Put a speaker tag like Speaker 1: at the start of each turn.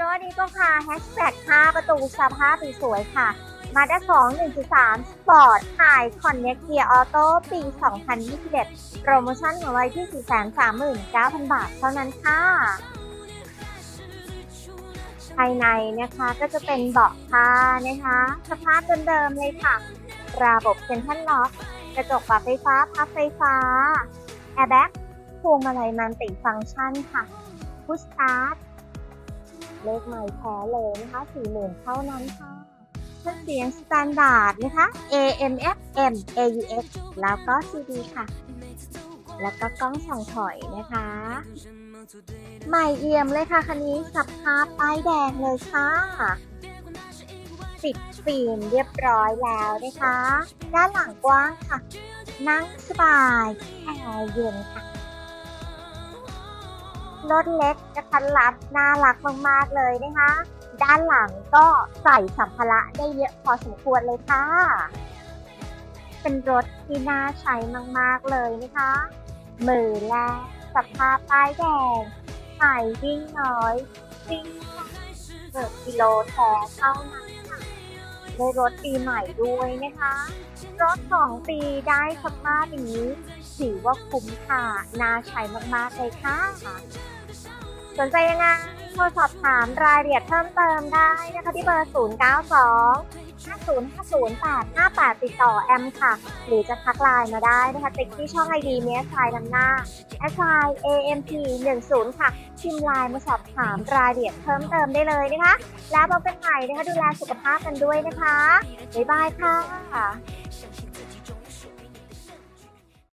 Speaker 1: รถนี้ก็ค่ะแฮชแท็ก5ประตูสภาพสวยค่ะ มาด้าของ1.3 Sport High Connect Gear Auto ปี 2021 โปรโมชั่นของเราที่ 439,000 บาทเท่านั้นค่ะ ภายในนะคะก็จะเป็นเบาะผ้านะคะ สภาพเดิมๆเลยค่ะ ระบบเซ็นทรัลล็อกกระจกปรับไฟฟ้า พับไฟฟ้า แอร์แบ็กพวงมาลัยมันติฟังก์ชันค่ะพุชสตาร์ท เลขใหม่แท้เลยนะคะ40,000เท่านั้นค่ะเครื่องเสียงสแตนดาร์ดนะคะ AM FM AUX แล้วก็ CD ค่ะ แล้วก็กล้องส่องถอยนะคะ ใหม่เอี่ยมเลยค่ะคันนี้สับภาพป้ายแดงเลยค่ะติดฟิล์มเรียบร้อยแล้วนะคะ ด้านหลังกว้างค่ะ นั่งสบายแอร์เย็นค่ะ รถเล็กกระทันรัดน่ารักมากๆเลยนะคะ ด้านหลังก็ใส่สัมภาระได้เยอะพอสมควรเลยค่ะ เป็นรถที่น่าใช้มากๆเลยนะคะ มือแรกสภาพป้ายแดงใส่วิ่งน้อยวิ่งเกิดกิโลแท้เท่านั้น ค่ะในรถปีใหม่ด้วยนะคะ รถสองปีได้สภาพอย่างนี้ถือว่าคุ้มค่าน่าใช้มากๆเลยค่ะ สนใจยังไงโทรสอบถามรายละเอียดเพิ่มเติมได้นะคะที่เบอร์ 0 9 2 5 0 5 0 8 5 8 ติดต่อแอมค่ะ หรือจะทักไลน์มาได้นะคะติ๊กที่ช่องไอดีเมสไซนำหน้า s i amp 1 0ค่ะพิมพ์ไลน์มาสอบถามรายละเอียดเพิ่มเติมได้เลยนะคะ แล้วพบกันใหม่นะคะดูแลสุขภาพกันด้วยนะคะ บ๊ายบายค่ะ